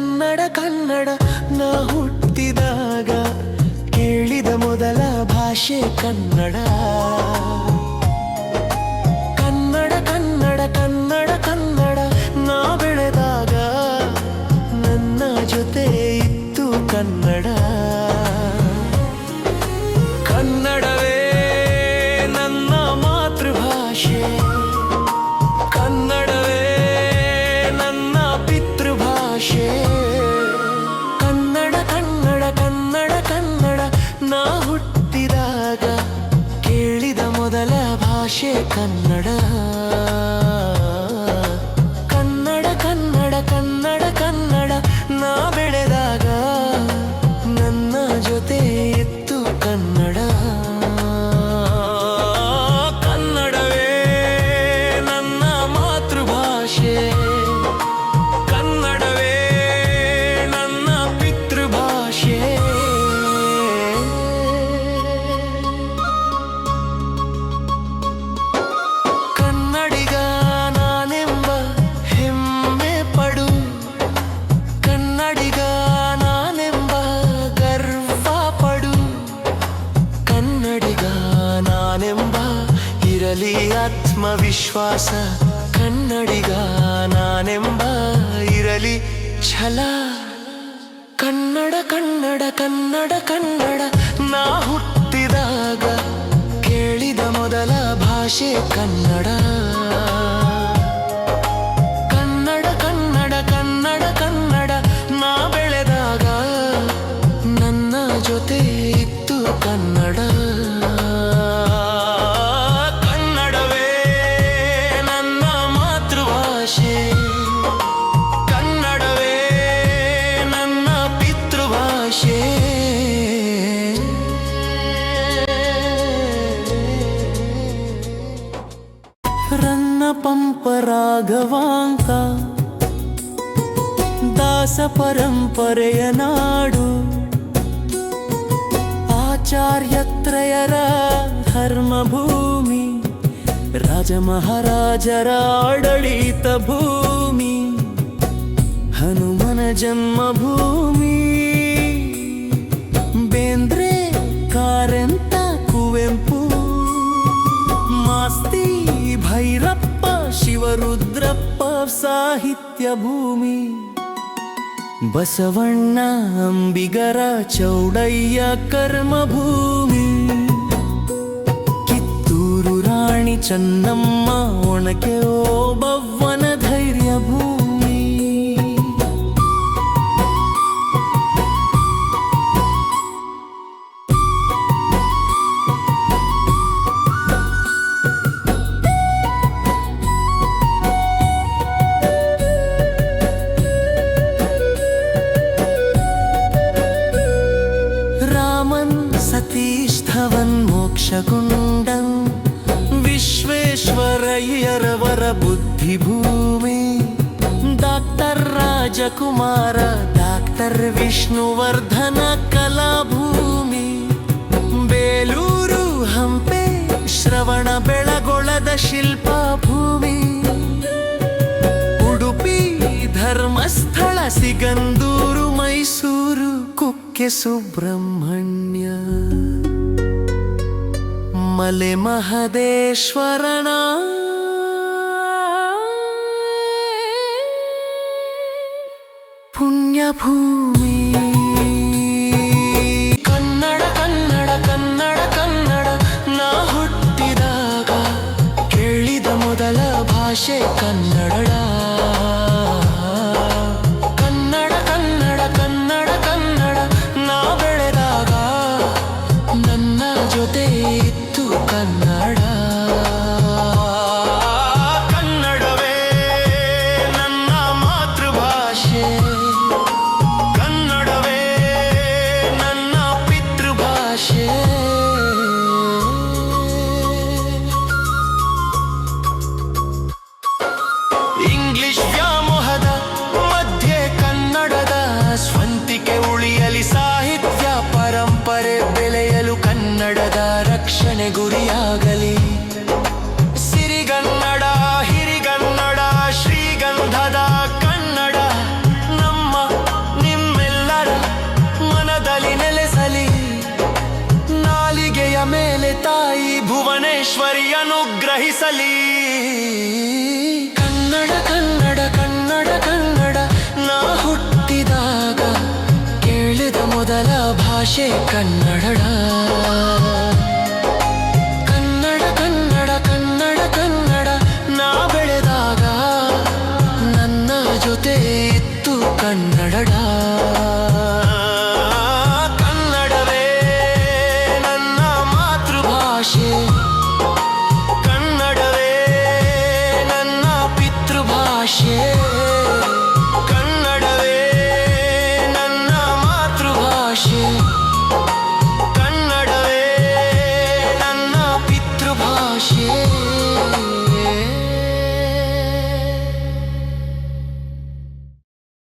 ಕನ್ನಡ ಕನ್ನಡ ನಾ ಹುಟ್ಟಿದಾಗ ಕೇಳಿದ ಮೊದಲ ಭಾಷೆ ಕನ್ನಡ. ಕನ್ನಡ ಕನ್ನಡ ಕನ್ನಡ ಕನ್ನಡ ನಾ ಬೆಳೆದಾಗ ನನ್ನ ಜೊತೆ ಇತ್ತು ಕನ್ನಡ. ಕನ್ನಡವೇ ನನ್ನ ಮಾತೃಭಾಷೆ. ಭಾಷೆ ಕನ್ನಡ. ಕನ್ನಡ ಕನ್ನಡ ಕನ್ನಡ ಕನ್ನಡ ನಾ ಬೆಳೆದಾಗ ನನ್ನ ಜೊತೆ ಇತ್ತು ಕನ್ನಡ. ಆತ್ಮವಿಶ್ವಾಸ, ಕನ್ನಡಿಗ ನಾನೆಂಬ ಇರಲಿ ಛಲ. ಕನ್ನಡ ಕನ್ನಡ ಕನ್ನಡ ಕನ್ನಡ, ನಾ ಹುಟ್ಟಿದಾಗ ಕೇಳಿದ ಮೊದಲ ಭಾಷೆ ಕನ್ನಡ. ಕನ್ನಡ ಕನ್ನಡ ಕನ್ನಡ ಕನ್ನಡ, ನಾ ಬೆಳೆದಾಗ ನನ್ನ ಜೊತೆ ಇತ್ತು ಕನ್ನಡ. ಪಂಪರಾಘವಾಂಕ ದಾಸ ಪರಂಪರೆಯ ನಾಡು. ಆಚಾರ್ಯತ್ರಯರ ಧರ್ಮಭೂಮಿ. ರಾಜ ಮಹಾರಾಜರ ಆಡಳಿತ ಭೂಮಿ. ಹನುಮನ ಜನ್ಮಭೂಮಿ. ಸಾಹಿತ್ಯ ಭೂಮಿ ಬಸವಣ್ಣ ಅಂಬಿಗರ ಚೌಡಯ್ಯ ಕರ್ಮಭೂಮಿ ಕಿತ್ತೂರು ರಾಣಿ ಚೆನ್ನಮ್ಮ ಒಣಕೆ ಓಬವ್ವನ ಧೈರ್ಯ ಭೂಮಿ ಮೋಕ್ಷಗುಂಡಂ ವಿಶ್ವೇಶ್ವರಯ್ಯರವರ ಬುದ್ಧಿಭೂಮಿ. ಡಾಕ್ಟರ್ ರಾಜಕುಮಾರ, ಡಾಕ್ಟರ್ ವಿಷ್ಣುವರ್ಧನ ಕಲಾಭೂಮಿ. ಬೇಲೂರು ಹಂಪೆ ಶ್ರವಣ ಬೆಳಗೊಳದ ಶಿಲ್ಪ ಭೂಮಿ ಉಡುಪಿ ಧರ್ಮಸ್ಥಳ ಸಿಗಂದೂರು ಮೈಸೂರು ಕುಕ್ಕೆ ಸುಬ್ರಹ್ಮಣ್ಯ. ಮಲೆ ಮಹದೇಶ್ವರನ. ಪುಣ್ಯಭೂಮಿ. ಕನ್ನಡ ಕನ್ನಡ ಕನ್ನಡ ಕನ್ನಡ ನಾ ಹುಟ್ಟಿದಾಗ ಕೇಳಿದ ಮೊದಲ ಭಾಷೆ ಕನ್ನಡ ಅನುಗ್ರಹಿಸಲಿ ಕನ್ನಡ ಕನ್ನಡ ಕನ್ನಡ ಕನ್ನಡ ನಾ ಹುಟ್ಟಿದಾಗ ಕೇಳಿದ ಮೊದಲ ಭಾಷೆ ಕನ್ನಡ. ಕನ್ನಡ ಕನ್ನಡ ಕನ್ನಡ ಕನ್ನಡ ನಾ ಬೆಳೆದಾಗ ನನ್ನ ಜೊತೆ ಇತ್ತು ಕನ್ನಡ. ಕನ್ನಡವೇ ನನ್ನ ಮಾತೃಭಾಷೆ. ಕನ್ನಡವೇ ನನ್ನ ಮಾತೃಭಾಷೆ